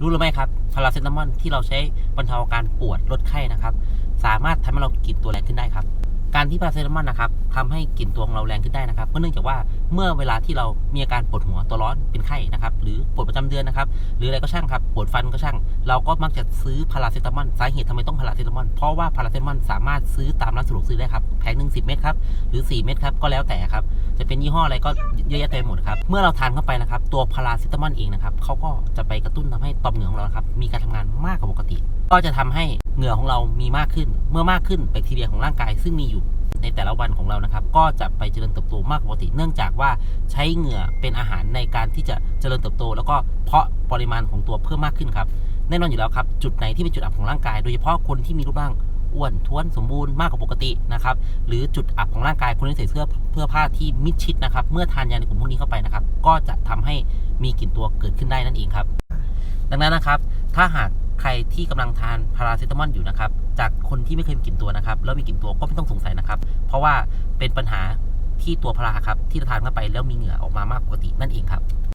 รู้หรือไม่ครับพาราเซตามอลที่เราใช้บรรเทาอาการปวดลดไข้นะครับ สามารถทำให้เรากลิ่นตัวแรงขึ้นได้ครับ การที่พาราเซตามอลนะครับทำให้กลิ่นตัวของเราแรงขึ้นได้นะครับก็เนื่องจากว่าเมื่อเวลาที่เรามีอาการปวดหัวตัวร้อนเป็นไข้นะครับ หรือปวดประจำเดือนนะครับ หรืออะไรก็ช่างครับปวดฟันก็ช่าง เราก็มักจะซื้อพาราเซตามอลสาเหตุทำไมต้องพาราเซตามอลเพราะว่าพาราเซตามอลสามารถซื้อตามร้านสะดวกซื้อได้ครับแผงหนึ่งสิบเม็ดครับหรือ 4 เม็ดครับก็แล้วแต่ครับจะเป็นยี่ห้ออะไรก็เยอะแยะเต็มหมดครับเมื่อเราทานเข้าไปนะครับตัวพาราเซตามอลเองนะครับเขาก็จะไปกระตุ้นทำ ต่อมเหงื่อของเราครับ มีการทำงานมากกว่าปกติ ก็จะทำให้เหงื่อของเรามีมากขึ้น เมื่อมากขึ้นแบคทีเรียของร่างกายซึ่งมีอยู่ในแต่ละวันของเรานะครับ ก็จะไปเจริญเติบโตมากกว่าปกติ เนื่องจากว่าใช้เหงื่อเป็นอาหารในการที่จะเจริญเติบโต แล้วก็เพาะปริมาณของตัวเพิ่มมากขึ้นครับแน่นอนอยู่แล้วครับ จุดไหนที่เป็นจุดอับของร่างกาย โดยเฉพาะคนที่มีรูปร่างอ้วนท้วนสมบูรณ์มากกว่าปกตินะครับ หรือจุดอับของร่างกายคนที่ใส่เสื้อเพื่อผ้าที่มิดชิดนะครับ เมื่อทานยาในกลุ่มพวกนี้เข้าไปนะครับ ก็จะทำให้มีกลิ่นตัวเกิดขึ้นได้นั่นเองครับ ดังนั้นนะครับ ถ้าหากใครที่กำลังทานพาราเซตามอลอยู่นะครับ จากคนที่ไม่เคยมีกลิ่นตัวนะครับ แล้วมีกลิ่นตัวก็ไม่ต้องสงสัยนะครับ เพราะว่าเป็นปัญหาที่ตัวพาราครับที่ทานเข้าไปแล้วมีเหงื่อออกมามากปกตินั่นเองครับ